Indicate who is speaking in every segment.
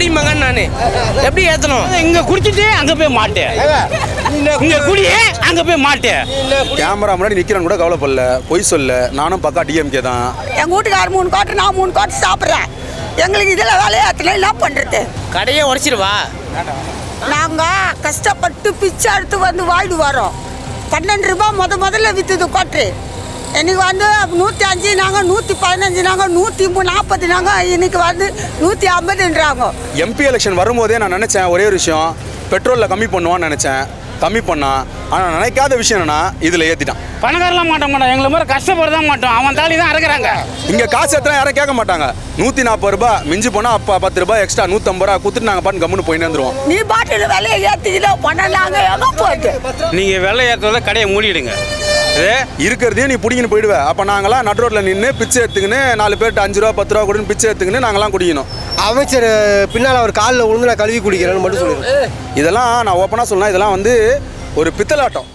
Speaker 1: குடிமகன் நான். எப்படி ஏற்றணும்
Speaker 2: இங்க குடிச்சிட்டு அங்க போய் மாட்டேன். இங்க குடியே அங்க போய் மாட்டேன்.
Speaker 3: கேமரா முன்னாடி நிற்கிறேன்னு கூட கவலைப்படல. பொய் சொல்ல. நானும் பக்கா டிஎம்கே தான்.
Speaker 4: எங்கள் வீட்டுக்காரர் மூணு கோட்டை நான் மூணு கோட்டை சாப்பிட்றேன். எங்களுக்கு இதில் வேலையாத்துல என்ன பண்ணுறது
Speaker 1: கடையே உடச்சிருவா.
Speaker 4: நாங்கள் கஷ்டப்பட்டு பிச்சை எடுத்து வந்து வாழ்ந்து வரோம். பன்னெண்டு ரூபாய் முத முதல்ல விற்றுது கோட்ரு இன்னைக்கு வந்து நூற்றி அஞ்சு நாங்கள் நூற்றி பதினஞ்சு நாங்கள் நூற்றி நாற்பது நாங்கள் இன்னைக்கு வந்து நூற்றி ஐம்பதுன்றாங்க.
Speaker 3: எம்பி எலெக்ஷன் வரும்போதே நான் நினச்சேன் ஒரே ஒரு விஷயம் பெட்ரோலில் கம்மி பண்ணுவான்னு நினச்சேன். கம்மி பண்ணான் ஆனால் நினைக்காத விஷயம் என்னன்னா இதில் ஏற்றிட்டான்
Speaker 2: பணக்காரலாம் மாட்ட மாட்டோம் எங்களை மாதிரி கஷ்டப்பட தான் மாட்டோம் அவன் தாலி தான் இறக்குறாங்க
Speaker 3: இங்கே காசு எத்தனை? யாரும் கேட்க மாட்டாங்க. நூற்றி நாற்பது ரூபாய் மிஞ்சி போனால் அப்போ பத்து ரூபாய் எக்ஸ்ட்ரா நூற்றம்பது ரூபா கொடுத்துட்டு நாங்கள் பாட்டு கம்முன்னு போயிட்டு வந்துருவோம்
Speaker 4: நீ பாட்டில் விலையை ஏற்றிக்கிட்டோ பண்ணலாங்க எங்கே போகுது
Speaker 2: நீங்க வெள்ளை ஏற்றத கடையை மூடிடுங்க.
Speaker 3: இருக்கிறதையும் நீ பிடிங்கின்னு போயிடுவ. அப்போ நாங்களாம் நடு ரோட்டில் நின்று பிச்சை எடுத்துக்கின்னு நாலு பேர்ட்டு அஞ்சு ரூபா பத்து ரூபா கொடுன்னு பிச்சை எடுத்துக்கின்னு நாங்களாம் குடிக்கணும்.
Speaker 5: அமைச்சர் பின்னால் அவர் காலில் விழுந்து நான் கழுவி குடிக்கிறேன்னு மட்டும் சொல்லிடுறேன்
Speaker 3: இதெல்லாம் நான் ஓப்பனாக சொல்லலாம் இதெல்லாம் வந்து ஒரு பித்தலாட்டம்.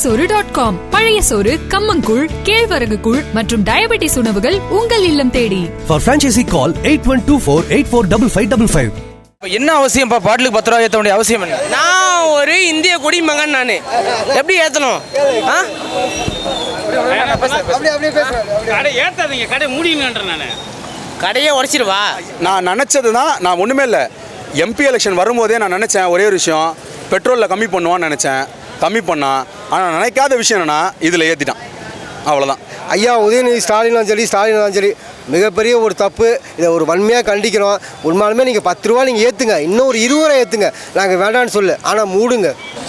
Speaker 6: சோறு டாட் காம் பழைய சோறு கம்மங்கூழ் கேழ்வரகு கூழ் மற்றும் டயபெட்டிஸ் உணவுகள் உங்கள் இல்லம் தேடி.
Speaker 7: For franchisee call 8124 845555.
Speaker 8: இப்ப என்ன அவசியம்ப்பா பாட்டிலுக்கு பத்து ரூபா ஏற்ற வேண்டிய அவசியம் என்ன?
Speaker 1: நான் ஒரு இந்திய குடிமகன் நான். எப்படி ஏற்றணும் ஆ?
Speaker 2: கடை ஏத்தாதீங்க கடை மூடிங்கன்ற நானு.
Speaker 1: கடையே உடச்சிருவா.
Speaker 3: நான் நினச்சது தான் நான் ஒன்றுமே இல்லை. எம்பி எலெக்ஷன் வரும்போதே நான் நினச்சேன் ஒரே ஒரு விஷயம் பெட்ரோலில் கம்மி பண்ணுவான்னு நினச்சேன். கம்மி பண்ணான் ஆனால் நினைக்காத விஷயம் என்னன்னா இதில் ஏற்றிட்டான் அவ்வளோதான்
Speaker 5: ஐயா உதயநிதி ஸ்டாலினும் சரி ஸ்டாலினும் சரி. மிகப்பெரிய ஒரு தப்பு. இதை ஒரு வன்மையாக கண்டிக்கிறோம். உண்மையாலுமே நீங்கள் பத்து ரூபா நீங்கள் ஏற்றுங்க இன்னும் ஒரு இருபது ரூபா ஏற்றுங்க நாங்கள் வேண்டாம்னு சொல்லு ஆனால் மூடுங்க.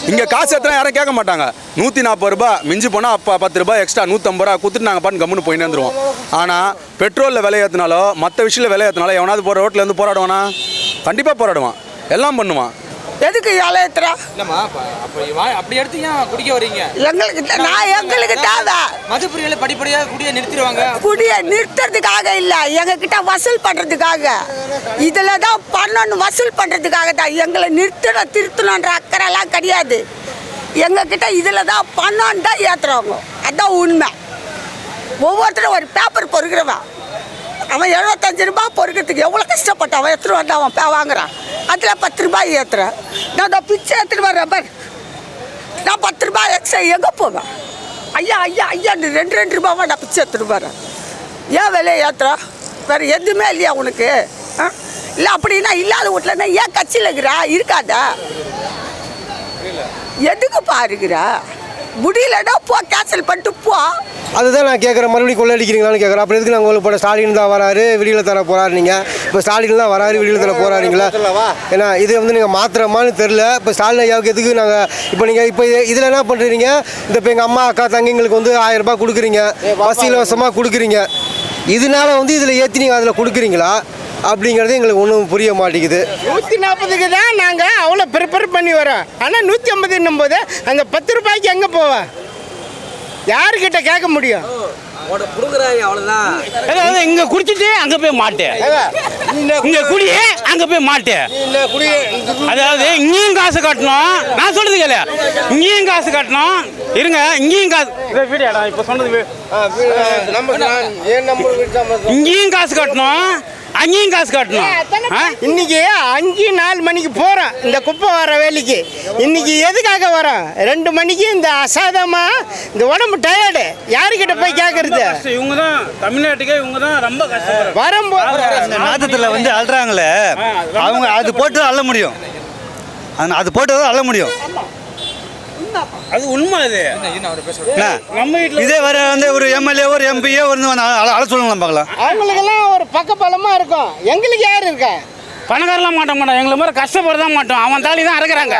Speaker 3: இங்கே காசு எத்தனை யாரும் கேட்க மாட்டாங்க. நூற்றி நாற்பது ரூபாய் மிஞ்சி போனால் அப்போ பத்து ரூபாய் எக்ஸ்ட்ரா நூற்றம்பது ரூபா கொடுத்துட்டு நாங்கள் பாட்டு கம்முன்னு போயிட்டு வந்துருவோம் ஆனால் பெட்ரோலில் விலை ஏற்றினாலோ மற்ற விஷயத்தில் விலை ஏற்றினாலோ எவனாவது போகிற ரோட்லேருந்து போராடுவானா? கண்டிப்பாக போராடுவான். எல்லாம் பண்ணுவான்.
Speaker 4: எதுக்கு இலை ஏற்றுறா
Speaker 8: இல்லம்மா அப்படி எடுத்து ஏன் குடிக்க வர்றீங்க?
Speaker 4: எங்களுக்கு நான் எங்களுக்கு தேவை.
Speaker 8: மதுப்பிரியில படிப்படியாக குடிய நிறுத்திடுவாங்க.
Speaker 4: குடிய நிறுத்துறதுக்காக இல்ல. எங்க கிட்ட வசூல் பண்றதுக்காக. இதுல தான் பண்ணணும் வசூல் பண்றதுக்காக தான் எங்களை நிறுத்தணும் திருத்தணுன்ற அக்கறை எல்லாம் கிடையாது. எங்க கிட்ட இதுல தான் பண்ணணும் தான் ஏத்துறவங்க. அதான் உண்மை. ஒவ்வொருத்தரும் ஒரு பேப்பர் பொறுக்கிறவன். அவன் எழுபத்தஞ்சு ரூபாய் பொறுக்கிறதுக்கு எவ்வளோ கஷ்டப்பட்டு அவன் எடுத்துட்டு வந்து அவன் பே வாங்குறான். அதில் பத்து ரூபாய் ஏற்றுறேன் நான் அந்த பிச்சை எடுத்துட்டு வரேன் பாரு. நான் பத்து ரூபாய் எக்ஸ்ட்ரா எங்கே போவேன்? ஐயா ஐயா ஐயா ரெண்டு ரெண்டு ரூபாவா நான் பிச்சை எடுத்துட்டு வரேன் ஏன் விலையை ஏற்றுற வேறு எதுவுமே இல்லையா உனக்கு? ஆ? இல்லை அப்படின்னா இல்லாத வீட்டில் ஏன் கட்சியில் இருக்கிறா? இருக்காதா? எதுக்கு பாருக்கிறா முடியலன்னா போ கேன்சல் பண்ணிட்டு போ.
Speaker 5: அதுதான் நான் கேட்குறேன் மறுபடியும் கொள்ளடிக்கிறீங்களான்னு கேட்குறேன் அப்புறம் எதுக்கு நாங்கள் உங்களுக்கு போட? ஸ்டாலின் தான் வராரு வெளியில் தர போகிறாரு நீங்கள் இப்போ ஸ்டாலின் தான் வராரு வெளியில் தர போகிறாருங்களா ஏன்னா இது வந்து நீங்கள் மாத்திரமான்னு தெரில இப்போ ஸ்டாலின் ஐயாவுக்கு எதுக்கு நாங்கள் இப்போ நீங்கள் இப்போ இதில் என்ன பண்ணுறீங்க இந்த இப்போ எங்கள் அம்மா அக்கா தங்கைங்களுக்கு வந்து ஆயிரம் ரூபாய் கொடுக்குறீங்க. பஸ் இலவசமாக கொடுக்குறீங்க. இதனால வந்து இதில் ஏற்றி நீங்கள் அதில் கொடுக்குறீங்களா? அப்படிங்கிறது எங்களுக்கு ஒன்றும் புரிய மாட்டேங்குது.
Speaker 9: நூற்றி நாற்பதுக்கு தான் நாங்கள் அவ்வளோ ப்ரிப்பேர் பண்ணி வரோம். ஆனால் நூற்றி ஐம்பதுன்னும் போது அந்த பத்து ரூபாய்க்கு எங்கே போவேன் யாருக்கிட்ட கேட்க முடியும்?
Speaker 2: அதாவது இங்க குடிச்சிட்டு அங்க போய் மாட்டேன் இங்க குடியே அங்க போய் மாட்டேன் அதாவது இங்கேயும் காசு கட்டணும். நான் சொல்றது கேளு. இங்கேயும் காசு கட்டணும். இருங்க இங்கேயும் காசு இதை வீடியோடா இப்போ சொன்னது இங்கேயும் காசு கட்டணும். அங்கேயும் காசு கட்டணும்?
Speaker 9: இன்னைக்கு அஞ்சு நாலு மணிக்கு போகிறோம் இந்த குப்பை வர வேலைக்கு. இன்னைக்கு எதுக்காக வரோம்? ரெண்டு மணிக்கு இந்த அசாதமா இந்த உடம்பு டயர்டு யாருக்கிட்ட போய் கேட்கறது.
Speaker 2: இவங்க தான் தமிழ்நாட்டுக்கே இவங்க தான் ரொம்ப கஷ்டப்படுறாங்க.
Speaker 9: வரும்போது
Speaker 7: நாத்தத்தில் வந்து அழுறாங்களே. அவங்க அது போட்டு தான் அள்ள முடியும். அது- அது போட்டு தான் அள்ள முடியும்.
Speaker 2: அது உண்மை அது.
Speaker 7: என்ன?
Speaker 2: நம்ம வீட்டில்
Speaker 7: இதே வர வந்து ஒரு எம்எல்ஏ ஒரு எம்பியோ வந்து வந்து அழ அழ சொல்லுங்களா பார்க்கலாம்.
Speaker 9: அவங்களுக்கெல்லாம் ஒரு பக்கபலமாக இருக்கும். எங்களுக்கு யார் இருக்கா?
Speaker 2: பணக்காரலாம் மாட்ட மாட்டோம் எங்களை மாதிரி கஷ்டப்பட தான் மாட்டோம். அவன் தாலி தான் இருக்கிறாங்க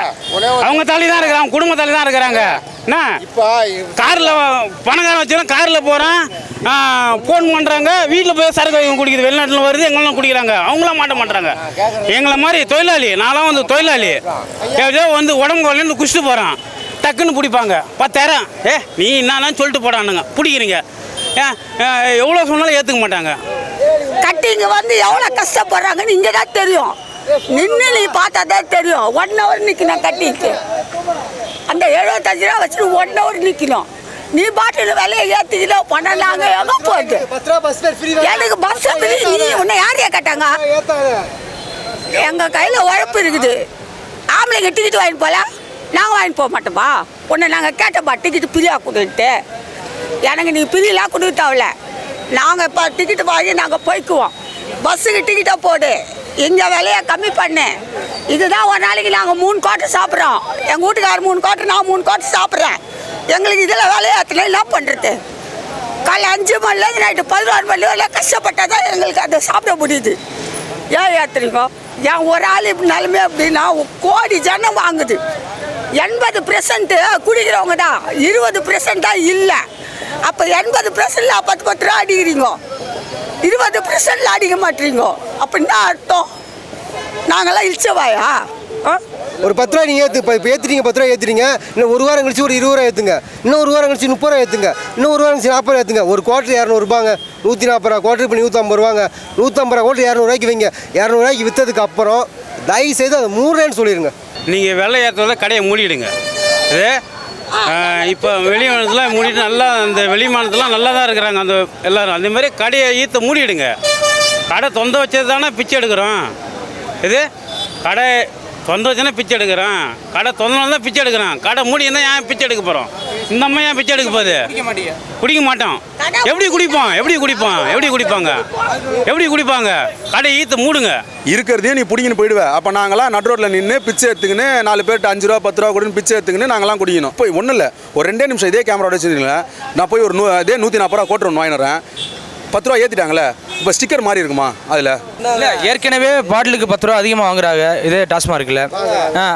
Speaker 2: அவங்க தாலி தான் இருக்கிறாங்க குடும்ப தாலி தான் இருக்கிறாங்க என்ன? காரில் பணக்காரன் வச்சுக்கலாம் காரில் போகிறேன் ஃபோன் பண்ணுறாங்க வீட்டில் போய் சரக்கு வாங்கி குடிக்குது. வெளிநாட்டில் வருது. எங்கெல்லாம் குடிக்கிறாங்க? அவங்களாம் மாட்ட மாட்டாங்க எங்களை மாதிரி தொழிலாளி நான்லாம் வந்து தொழிலாளி. வந்து உடம்பு வரலன்னு குடிச்சிட்டு போகிறான் டக்குன்னு பிடிப்பாங்க. பத்தாயிரம் ஏ நீ என்னன்னு சொல்லிட்டு போடானுங்க. பிடிக்கிறீங்க. எவ்வளோ சொன்னாலும் ஏற்றுக்க மாட்டாங்க.
Speaker 4: கட்டி இங்கே வந்து எவ்வளோ கஷ்டப்படுறாங்கன்னு இங்கே தான் தெரியும். நின்று நீ பார்த்தா தான் தெரியும். ஒன் ஹவர் நிற்கணும் கட்டிக்கு. அந்த எழுபத்தஞ்சு ரூபா வச்சுட்டு ஒன் ஹவர் நிற்கணும் நீ பாட்டில் விலையை ஏற்றிக்கிட்டோ பணம் நாங்கள் எங்கே போகுது
Speaker 5: பஸ் ஃப்ரீ
Speaker 4: எனக்கு பஸ் நீ உன்னை யாரையா கேட்டாங்க? எங்கள் கையில் உழப்பு இருக்குது. ஆம்பளைக்கு டிக்கெட் வாங்கிட்டு போகலாம் நாங்கள் வாங்கிட்டு போக மாட்டோமா உன்னை நாங்கள் கேட்டப்பா டிக்கெட் ஃப்ரீயாக கொடுன்ட்டு எனக்கு நீ ஃப்ரீலாம் கொடுக்க தேவையில்ல நாங்கள் இப்போ டிக்கெட்டு வாங்கி நாங்கள் போய்க்குவோம். பஸ்ஸுக்கு டிக்கெட்டை போடு. எங்கள் விலையை கம்மி பண்ணு. இதுதான் ஒரு நாளைக்கு நாங்கள் மூணு கோட்டை சாப்பிட்றோம். எங்கள் வீட்டுக்கார் மூணு கோட்டை நான் மூணு கோட்டை சாப்பிட்றேன். எங்களுக்கு இதில் விலையை எத்தனை என்ன பண்ணுறது காலை அஞ்சு மணிலேருந்து நைட்டு பதினோரு மணி வரை கஷ்டப்பட்டால் தான் எங்களுக்கு அதை சாப்பிட முடியுது. ஏன் ஏற்றுறீங்க ஏன் ஒரு ஆள் இப்படி நிலமே அப்படின்னா கோடி ஜனம் வாங்குது. எண்பது பெர்சன்ட்டு குடிக்கிறவங்க தான். இருபது பெர்சன்ட் தான் இல்லை. அப்போ எண்பது பெர்சன்ட்ல பத்து பத்து ரூபா அடிக்கிறீங்க. இருபது பெர்சன்ட்ல அடிக்க மாட்டீங்க. அப்படின்னா அர்த்தம்? நாங்களாம் இழிச்சவாயா? ஆ?
Speaker 5: ஒரு பத்து ரூபா நீங்கள் ஏற்று இப்போ இப்போ ஏற்றுறீங்க பத்து ரூபா ஏற்றுறீங்க இன்னும் ஒரு வாரம் கழிச்சு ஒரு இருபது ரூபா ஏற்றுங்க இன்னும் ஒரு வாரம் கழிச்சு முப்பது ரூபா ஏற்றுங்க இன்னும் ஒரு வாரம் கழிச்சு நாற்பது ரூபா ஏற்றுங்க ஒரு குவார்ட்டர் இரநூறுபாங்க நூற்றி நாற்பது ரூபா குவார்ட்டர் இப்போ நூற்றம்பது ரூபாங்க. நூற்றம்பது ரூபா குவார்ட்டர் இரநூறுவாய்க்கு வைங்க. இரநூறுவாய்க்கு விற்றதுக்கு அப்புறம் தயவு செய்து மூணு ரூபான்னு சொல்லிடுங்க
Speaker 2: நீங்கள் வெள்ளை ஏற்றதில் கடையை மூடிடுங்க. இது இப்போ வெளி மாநிலத்தில் மூடிட்டு நல்லா அந்த வெளி மாநிலத்தில் நல்லா தான் இருக்கிறாங்க அந்த எல்லோரும். அந்த மாதிரி கடையை ஈத்த மூடிடுங்க. கடை தொந்த வச்சது தானே பிச்சை எடுக்கிறோம். இது கடை தொந்த வச்சுன்னா பிச்சை எடுக்கிறோம். கடை தொந்தனால தான் பிச்சை எடுக்கிறோம். கடை மூடி இருந்தால் ஏன் பிச்சை எடுக்க போகிறோம் இந்த அம்மா ஏன் பிச்சை எடுக்க போகுது?
Speaker 8: குடிக்க மாட்டீங்க
Speaker 2: குடிக்க மாட்டோம் எப்படி குடிப்போம் எப்படி குடிப்போம் எப்படி குடிப்பாங்க? எப்படி குடிப்பாங்க? கடை ஈத்து மூடுங்க.
Speaker 3: இருக்கிறதையும் நீ பிடிங்கின்னு போயிடுவ. அப்போ நாங்களாம் நடு ரோட்டில் நின்று பிச்சை எடுத்துக்கின்னு நாலு பேர்ட்டு அஞ்சு ரூபா பத்து ரூபா கொடுன்னு பிச்சை எடுத்துக்கின்னு நாங்களாம் குடிக்கணும். போய் ஒன்றும் இல்லை. ஒரு ரெண்டே நிமிஷம் இதே கேமரா வச்சுருக்கீங்களேன் நான் போய் ஒரு நூ இதே நூற்றி நாற்பது ரூபா கோட்டர் ஒன்று வாங்கிடுறேன் பத்து ரூபா ஏற்றிட்டாங்களே இப்போ ஸ்டிக்கர் மாதிரி இருக்குமா அதில்?
Speaker 8: இல்ல ஏற்கனவே பாட்டிலுக்கு பத்து ரூபா அதிகமாக வாங்குறாங்க. இதே டாஸ்மார்க்கில்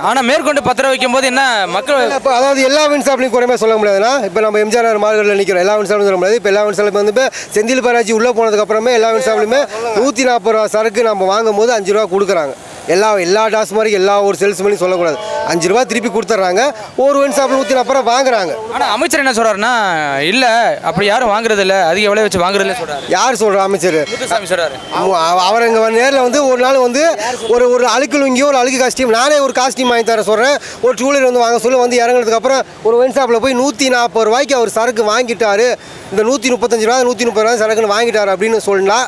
Speaker 8: ஆனால் மேற்கொண்டு பத்து ரூபா வைக்கும் போது என்ன மக்கள்
Speaker 5: இப்போ அதாவது எல்லா வின் ஷாப்லையும் குறைமே சொல்ல முடியாதுன்னா இப்போ நம்ம எம்ஜிஆர் நகர் மார்க்கெட்டில் நிற்கிறோம் எல்லா வின் ஷாப்லையும் சொல்ல முடியாது. இப்போ எல்லா வின் ஷாப்லையும் வந்து இப்போ செந்தில் பாலாஜி உள்ளே போனதுக்கப்புறமே எல்லா வின் ஷாப்லையுமே நூற்றி நாற்பது ரூபா சரக்கு நம்ம வாங்கும் போது அஞ்சு ரூபா கொடுக்குறாங்க. எல்லா எல்லா டாஸ் மாதிரி எல்லா ஒரு சேல்ஸ் பண்ணி சொல்லக்கூடாது. அஞ்சு ரூபா திருப்பி கொடுத்துட்றாங்க. ஒரு ஒன் ஷாப்பில் நூற்றி நாற்பது ரூபா வாங்குறாங்க.
Speaker 8: ஆனால் அமைச்சர் என்ன சொல்றாருன்னா இல்லை அப்படி யாரும் வாங்குறது இல்ல அதிக விலை வச்சு வாங்குறது இல்லை சொல்றாரு.
Speaker 5: யார் சொல்கிறா அமைச்சர்? அவ- அவர் இங்கே நேரில் வந்து ஒரு நாள் வந்து ஒரு ஒரு அழுக்கு லுங்கியோ ஒரு அழுக்கு காஸ்டியூம் நானே ஒரு காஸ்டியூம் வாங்கி தர சொல்கிறேன் ஒரு டூ வீலர் வந்து வாங்க சொல்லி வந்து இறங்குனதுக்கு அப்புறம் ஒரு ஒயின் ஷாப்பில் போய் நூற்றி நாற்பது ரூபாய்க்கு அவர் சரக்கு வாங்கிட்டாரு. இந்த நூற்றி முப்பத்தஞ்சு ரூபா நூற்றி முப்பது ரூபா சரக்குன்னு வாங்கிட்டாரு அப்படின்னு சொன்னா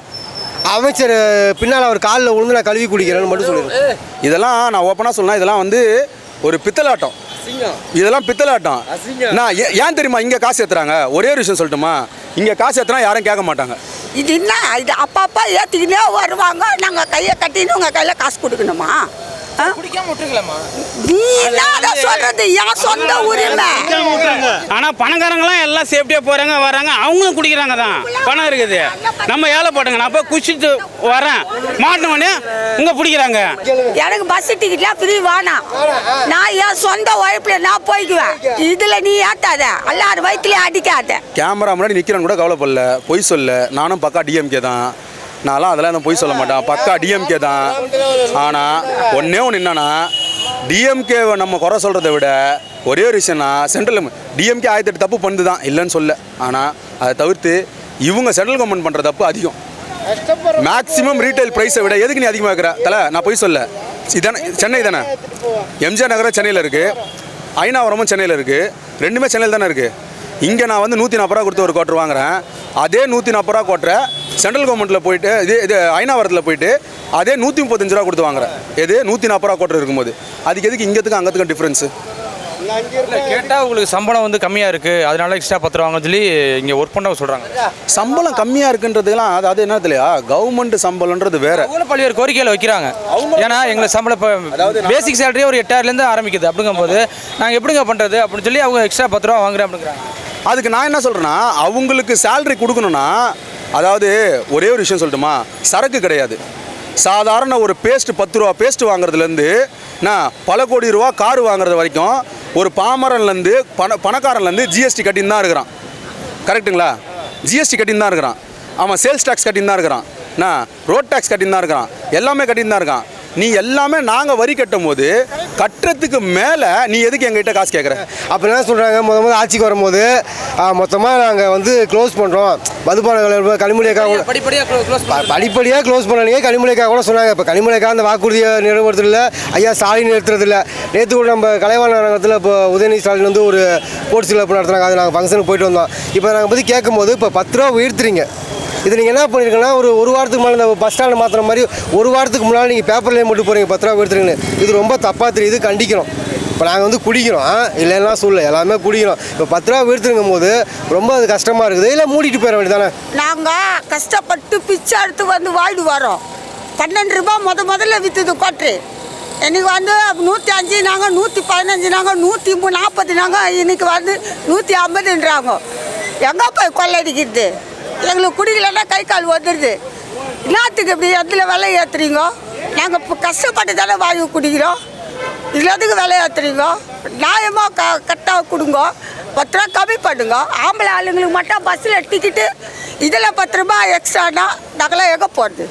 Speaker 5: அமைச்சர் பின்னால் அவர் காலில் விழுந்து நான் கழுவி குடிக்கிறேன்னு மட்டும் சொல்லிடுறேன்.
Speaker 3: இதெல்லாம் நான் ஓப்பனாக சொன்னா இதெல்லாம் வந்து ஒரு பித்தலாட்டம். இதெல்லாம் பித்தலாட்டம். நான் ஏன் தெரியுமா இங்கே காசு ஏற்றுறாங்க ஒரே ஒரு விஷயம் சொல்லட்டுமா? இங்கே காசு ஏற்றுனா யாரும் கேட்க மாட்டாங்க.
Speaker 4: இது என்ன? இது அப்பப்போ ஏற்றிக்கினே வருவாங்க. கையை கட்டின்னு உங்கள் கையில் காசு கொடுக்கணுமா? ஆ?
Speaker 8: குடிக்காம விட்டுருக்கலாமா?
Speaker 4: நீ என்ன சொல்றது என் சொந்த உரிமை
Speaker 2: ஆனால் பணக்காரங்களாம் எல்லாம் சேஃப்டியாக போகிறாங்க வராங்க. அவங்களும் குடிக்கிறாங்க தான். பணம் இருக்குது. நம்ம ஏழை போட்டுங்க நான் போய் குடிச்சிட்டு வரேன். மாட்டினோடனே இங்கே பிடிக்கிறாங்க.
Speaker 4: எனக்கு பஸ் டிக்கெட்லாம் ஃப்ரீ வேணாம் நான் என் சொந்த உழைப்புல நான் போய்க்குவேன். இதுல நீ ஏத்தாத. எல்லாரும் வயிற்றுலயும் அடிக்காத.
Speaker 3: கேமரா முன்னாடி நிற்கிறேன்னு கூட கவலைப்படல. பொய் சொல்ல. நானும் பக்கா டிஎம்கே தான். நான்லாம் அதெல்லாம் எதுவும் பொய் சொல்ல மாட்டேன். பக்கா டிஎம்கே தான். ஆனால் ஒன்றே ஒன்று என்னன்னா டிஎம்கேவை நம்ம குறை சொல்கிறத விட ஒரே ஒரு விஷயம்னா சென்ட்ரல் டிஎம்கே ஆயிரத்தி எட்டு தப்பு பண்ணுது தான் இல்லைன்னு சொல்ல. ஆனால் அதை தவிர்த்து இவங்க சென்ட்ரல் கவர்மெண்ட் பண்ணுற தப்பு அதிகம். மேக்ஸிமம் ரீட்டைல் ப்ரைஸை விட எதுக்கு நீ அதிகமாக இருக்கிற தலை நான் பொய் சொல்ல. இதானே சென்னை தானே? எம்ஜிஆர் நகரம் சென்னையில் இருக்குது ஐநாவரமும் சென்னையில் இருக்குது ரெண்டுமே சென்னையில் தானே இருக்குது இங்கே நான் வந்து நூற்றி நாற்பது ரூபா கொடுத்து ஒரு கோட்டர் வாங்குறேன். அதே நூற்றி நாற்பது ரூபா கோட்டரை சென்ட்ரல் கவர்மெண்ட்டில் போயிட்டு இது இது ஐநாவரத்தில் போயிட்டு அதே நூற்றி முப்பத்தஞ்சு ரூபா கொடுத்து வாங்குறேன். எது? நூற்றி நாற்பது ரூபா குவார்டர் இருக்கும்போது. அதுக்கு எதுக்கு இங்கத்துக்கு அங்கத்துக்கும் டிஃப்ரென்ஸு
Speaker 8: இல்லை கேட்டால் உங்களுக்கு சம்பளம் வந்து கம்மியாக இருக்குது அதனால எக்ஸ்ட்ரா பத்து ரூபா வாங்கன்னு சொல்லி இங்கே ஒர்க் பண்ண சொல்கிறாங்க
Speaker 3: சம்பளம் கம்மியாக இருக்குன்றதுலாம் அது அது என்ன இல்லையா கவர்மெண்ட் சம்பளம்ன்றது வேற.
Speaker 8: அவங்களும் பல்வேறு கோரிக்கைகளை வைக்கிறாங்க. ஏன்னா எங்களுக்கு சம்பளம் இப்போ பேசிக் சேலரியே ஒரு எட்டாயிரலேருந்து ஆரம்பிக்குது. அப்படிங்கும்போது நாங்கள் எப்படிங்க பண்ணுறது அப்படின்னு சொல்லி அவங்க எக்ஸ்ட்ரா பத்து ரூபா வாங்குறேன் அப்படிங்கிறாங்க.
Speaker 3: அதுக்கு நான் என்ன சொல்கிறேன்னா அவங்களுக்கு சேலரி கொடுக்கணும்னா அதாவது ஒரே ஒரு விஷயம் சொல்லட்டுமா? சரக்கு கிடையாது. சாதாரண ஒரு பேஸ்ட் பத்து ரூபா பேஸ்ட் வாங்குறதுலேருந்து நான் பல கோடி ரூபா கார் வாங்குறது வரைக்கும் ஒரு பாமரன்லேருந்து பண பணக்காரன்லேருந்து ஜிஎஸ்டி கட்டின்னு தான் இருக்கிறான். கரெக்ட்டுங்களா ஜிஎஸ்டி கட்டின்னு தான் இருக்கிறான். அவன் சேல்ஸ் டேக்ஸ் கட்டின்னு தான் இருக்கிறான். நான் ரோட் டேக்ஸ் கட்டின்னு தான் இருக்கிறான். எல்லாமே கட்டின்னு தான் இருக்கான். நீ எல்லாமே நாங்கள் வரி கட்டும் போது கட்டுறதுக்கு மேலே நீ எதுக்கு எங்ககிட்ட காசு கேட்குற
Speaker 5: அப்போ என்ன சொல்கிறாங்க முத முதல்ல ஆட்சிக்கு வரும்போது மொத்தமாக நாங்கள் வந்து க்ளோஸ் பண்ணுறோம் மதுபான கனிமொழியக்கா கூட
Speaker 1: படிப்படியாக க்ளோஸ்
Speaker 5: ப- படிப்படியாக க்ளோஸ் பண்ணீங்க கனிமொழிக்கா கூட சொன்னாங்க. இப்போ கனிமொழிக்கா அந்த வாக்குறுதியை நிறைவேற்றுறதில்ல ஐயா ஸ்டாலின் நிறுத்துறதில்ல. நேற்று கூட நம்ம கலைவாண நகரத்தில் இப்போ உதயநிதி ஸ்டாலின் வந்து ஒரு ஸ்போர்ட்ஸ் கிளப் நடத்துனாங்க. அது நாங்கள் ஃபங்க்ஷனுக்கு போயிட்டு வந்தோம். இப்போ நாங்கள் பற்றி கேட்கும்போது இப்போ பத்து ரூபா உயர்த்துறீங்க. இது நீங்கள் என்ன பண்ணியிருக்கீங்கன்னா ஒரு ஒரு வாரத்துக்கு மேலே இந்த பஸ் ஸ்டாண்டு மாற்றுற மாதிரி ஒரு வாரத்துக்கு முன்னால் நீங்கள் பேப்பர்லேயே மட்டும் போகிறீங்க பத்து ரூபா உயர்த்துறீங்கன்னு இது ரொம்ப தப்பாக தெரியுது கண்டிக்கிறோம் இப்போ நாங்கள் வந்து குடிக்கிறோம் இல்லைன்னா சொல்ல எல்லாமே குடிக்கிறோம். இப்போ பத்து ரூபா உயர்த்துருங்கும் போது ரொம்ப அது கஷ்டமாக இருக்குது. இல்லை மூடிட்டு போயிட வேண்டியதானே
Speaker 4: நாங்கள் கஷ்டப்பட்டு பிச்சை எடுத்து வந்து வாழ்ந்து வரோம் பன்னெண்டு ரூபா முத முதல்ல விற்றுது கொட்ரு இன்றைக்கி வந்து நூற்றி அஞ்சு நாங்கள் நூற்றி பதினஞ்சு நாங்கள் நூற்றி நாற்பது நாங்கள் இன்றைக்கி வந்து நூற்றி ஐம்பதுன்றாங்க. எங்கே போய் கொள்ளடிக்கிறது எங்களுக்கு குடிக்கலன்னா கை கால் வந்துடுது என்னத்துக்கு இப்படி எதில் விலை ஏற்றுறீங்க நாங்கள் இப்போ கஷ்டப்பட்டு தானே வாங்கி குடிக்கிறோம். இதில் எதுக்கு விலை ஏற்றுறீங்க நியாயமாக க கரெக்டாக கொடுங்க. பத்து ரூபா கம்மி பண்ணுங்க. ஆம்பளை ஆளுங்களுக்கு மட்டும் பஸ்ஸில் டிக்கெட்டு இதில் பத்து ரூபா எக்ஸ்ட்ரானா நாங்களாம் எங்கே போகிறது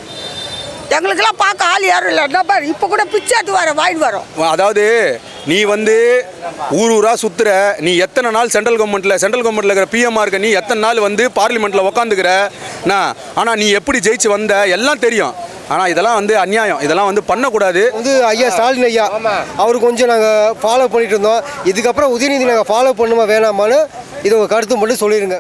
Speaker 4: எங்களுக்கெல்லாம் பார்க்க ஆள் யாரும் இல்லை. என்ன இப்போ கூட பிச்சை எடுத்து வர வாங்கிட்டு வரோம்.
Speaker 3: அதாவது நீ வந்து ஊர் ஊராக சுற்றுற நீ எத்தனை நாள் சென்ட்ரல் கவர்மெண்ட்டில் சென்ட்ரல் கவர்மெண்ட்ல இருக்கிற பிஎம்ஆ இருக்க நீ எத்தனை நாள் வந்து பார்லிமெண்ட்டில் உக்காந்துக்கிற? நான் ஆனால் நீ எப்படி ஜெயிச்சு வந்த? எல்லாம் தெரியும். ஆனால் இதெல்லாம் வந்து அநியாயம். இதெல்லாம் வந்து பண்ணக்கூடாது.
Speaker 5: வந்து ஐயா ஸ்டாலின் ஐயா அவர் கொஞ்சம் நாங்கள் ஃபாலோ பண்ணிட்டு இருந்தோம். இதுக்கப்புறம் உதயநிதி நாங்கள் ஃபாலோ பண்ணுமா வேணாமான்னு இது கருத்து மட்டும் சொல்லிடுங்க